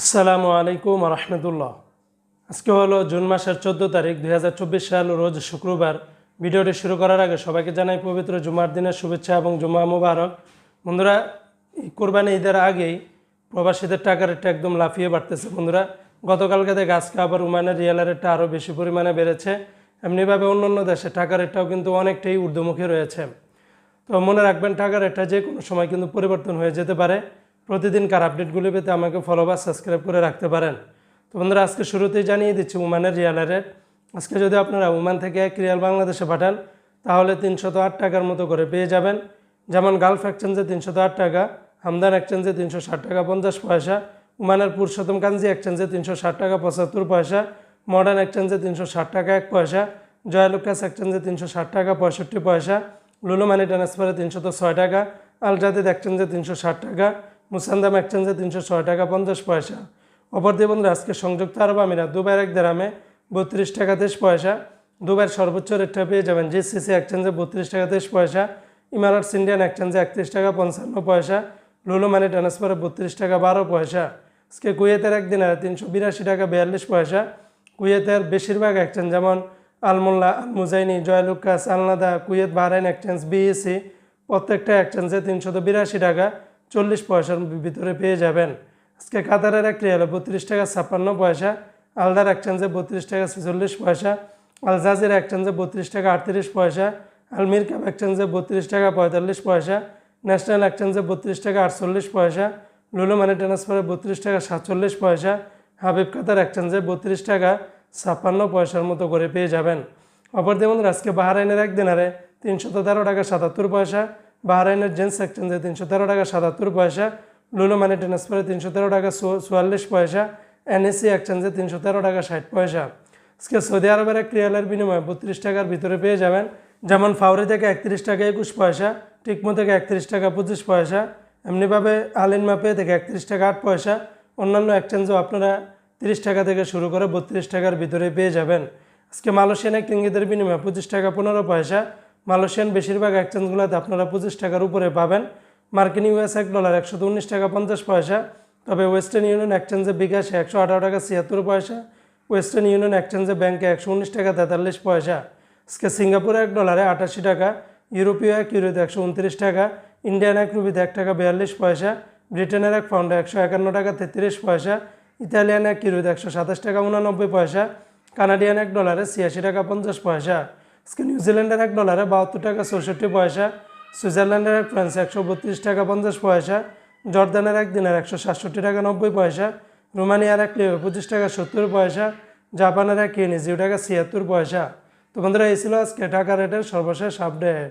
আসসালামু আলাইকুম রহমতুল্লাহ আজকে হলো জুন মাসের চোদ্দ তারিখ দুই হাজার চব্বিশ সাল, রোজ শুক্রবার। ভিডিওটি শুরু করার আগে সবাইকে জানাই পবিত্র জুমার দিনের শুভেচ্ছা এবং জুমা মুবারক। বন্ধুরা কোরবানি ঈদের আগেই প্রবাসীদের টাকা রেটটা একদম লাফিয়ে বাড়তেছে। বন্ধুরা, গতকালকে থেকে আজকে আবার উমানের রিয়াল রেটটা আরও বেশি পরিমাণে বেড়েছে। এমনিভাবে অন্য অন্য দেশে টাকা রেটটাও কিন্তু অনেকটাই ঊর্ধ্বমুখী রয়েছে। তো মনে রাখবেন, টাকার রেটটা যে কোনো সময় কিন্তু পরিবর্তন হয়ে যেতে পারে। প্রতিদিনকার আপডেটগুলি পেতে আমাকে ফলো বা সাবস্ক্রাইব করে রাখতে পারেন। তো বন্ধুরা, আজকে শুরুতেই জানিয়ে দিচ্ছি, উমানের রিয়ালের রেট আজকে যদি আপনারা উমান থেকে এক রিয়াল বাংলাদেশে পাঠান, তাহলে তিনশত আট টাকার মতো করে পেয়ে যাবেন। যেমন গালফ এক্সচেঞ্জে তিনশত আট টাকা হামদান এক্সচেঞ্জে তিনশো ষাট টাকা পঞ্চাশ পয়সা, উমানের পুরুষোত্তম কাঞ্জি এক্সচেঞ্জে তিনশো ষাট টাকা পঁচাত্তর পয়সা মডার্ন এক্সচেঞ্জে তিনশো ষাট টাকা এক পয়সা জয়ালুকাস এক্সচেঞ্জে তিনশো ষাট টাকা পঁয়ষট্টি পয়সা লুলু মানি ট্রান্সফারে তিনশত ছয় টাকা আল জাদিদ এক্সচেঞ্জে তিনশো ষাট টাকা মুসান্দাম এক্সচেঞ্জে তিনশো ছয় টাকা পঞ্চাশ পয়সা। অপরদি বন্ধুরা, আজকে সংযুক্ত আরব আমিরাত, দুবাইয়ের এক দেরামে বত্রিশ টাকা তেইশ পয়সা। দুবাইয়ের সর্বোচ্চ রেটটা পেয়ে যাবেন জিসিসি এক্সচেঞ্জে বত্রিশ টাকা তেইশ পয়সা। ইমারাটস ইন্ডিয়ান এক্সচেঞ্জে একত্রিশ টাকা পঞ্চান্ন পয়সা। লুলু মানি ট্রান্সফারে বত্রিশ টাকা বারো পয়সা। আজকে কুয়েতের একদিনে তিনশো বিরাশি টাকা বিয়াল্লিশ পয়সা। কুয়েতের বেশিরভাগ এক্সচেঞ্জ যেমন Al Mulla Al Muzaini Joyalukkas আলনাদা Kuwait, Bahrain exchange BEC প্রত্যেকটা এক্সচেঞ্জে তিনশত বিরাশি টাকা। চল্লিশ পয়সার ভিতরে পেয়ে যাবেন। আজকে কাতারের এক রিয়ালে বত্রিশ টাকা ছাপ্পান্ন পয়সা, আলদার এক্সচেঞ্জে বত্রিশ টাকা ছেচল্লিশ পয়সা আল জাজির এক্সচেঞ্জে বত্রিশ টাকা আটত্রিশ পয়সা, আলমির ক্যাব এক্সচেঞ্জে বত্রিশ টাকা পঁয়তাল্লিশ পয়সা, ন্যাশনাল এক্সচেঞ্জে বত্রিশ টাকা আটচল্লিশ পয়সা, লুলু মানি ট্রান্সফারে বত্রিশ টাকা সাতচল্লিশ পয়সা, হাবিব কাতার এক্সচেঞ্জে বত্রিশ টাকা ছাপ্পান্ন পয়সার মতো করে পেয়ে যাবেন। অপর যেমন আজকে বাহারাইনের এক দিনারে তিনশত তেরো টাকা সাতাত্তর পয়সা বাহারাইনের জেন্টস এক্সচেঞ্জে তিনশো তেরো টাকা, সাতাত্তর পয়সা, লুলু মানি ট্রান্সফারে তিনশো তেরো টাকা চুয়াল্লিশ পয়সা এনএসসি এক্সচেঞ্জে তিনশো তেরো টাকা, ষাট পয়সা। আজকে সৌদি আরবের এক রিয়ালের বিনিময়ে বত্রিশ টাকার ভিতরে পেয়ে যাবেন, যেমন ফাউরি থেকে একত্রিশ টাকা একুশ পয়সা, টিকমো থেকে একত্রিশ টাকা পঁচিশ পয়সা, এমনিভাবে আলিন মাপে থেকে একত্রিশ টাকা আট পয়সা, অন্যান্য এক্সচেঞ্জও আপনারা তিরিশ টাকা থেকে শুরু করে বত্রিশ টাকার ভিতরে পেয়ে যাবেন। আজকে মালয়েশিয়ান এক রিঙ্গিতের বিনিময়ে পঁচিশ টাকা পনেরো পয়সা মালয়েশিয়ান বেশিরভাগ এক্সচেঞ্জগুলোতে আপনারা পঁচিশ টাকার উপরে পাবেন। মার্কিন ইউএস এক ডলার একশো উনিশ টাকা পঞ্চাশ পয়সা। তবে ওয়েস্টার্ন ইউনিয়ন এক্সচেঞ্জে বিকাশে একশো আঠারো টাকা ছিয়াত্তর পয়সা। ওয়েস্টার্ন ইউনিয়ন এক্সচেঞ্জে ব্যাংকে একশো উনিশ টাকা তেতাল্লিশ পয়সা। আজকে সিঙ্গাপুরে এক ডলারে আটাশি টাকা, ইউরোপীয় এক ইউরোতে একশো উনত্রিশ টাকা ইন্ডিয়ান এক রুপিতে এক টাকা বিয়াল্লিশ পয়সা ব্রিটেনের এক পাউন্ডে একশো একান্ন টাকা তেত্রিশ পয়সা ইতালিয়ান এক ইউরোতে একশো সাতাশ টাকা উনানব্বই পয়সা কানাডিয়ান এক ডলারে ছিয়াশি টাকা পঞ্চাশ পয়সা। আজকে নিউজিল্যান্ডের এক ডলারে বাহাত্তর টাকা চৌষট্টি পয়সা, সুইজারল্যান্ডের এক ফ্রান্স একশো বত্রিশ টাকা পঞ্চাশ পয়সা, জর্দানের এক দিনের একশো সাতষট্টি টাকা নব্বই পয়সা, রোমানিয়ার এক লিও পঁচিশ টাকা সত্তর পয়সা, জাপানের এক কেনি জিরো টাকা ছিয়াত্তর পয়সা। তো বন্ধুরা, এই ছিল আজকে টাকা রেটের সর্বশেষ আপডেট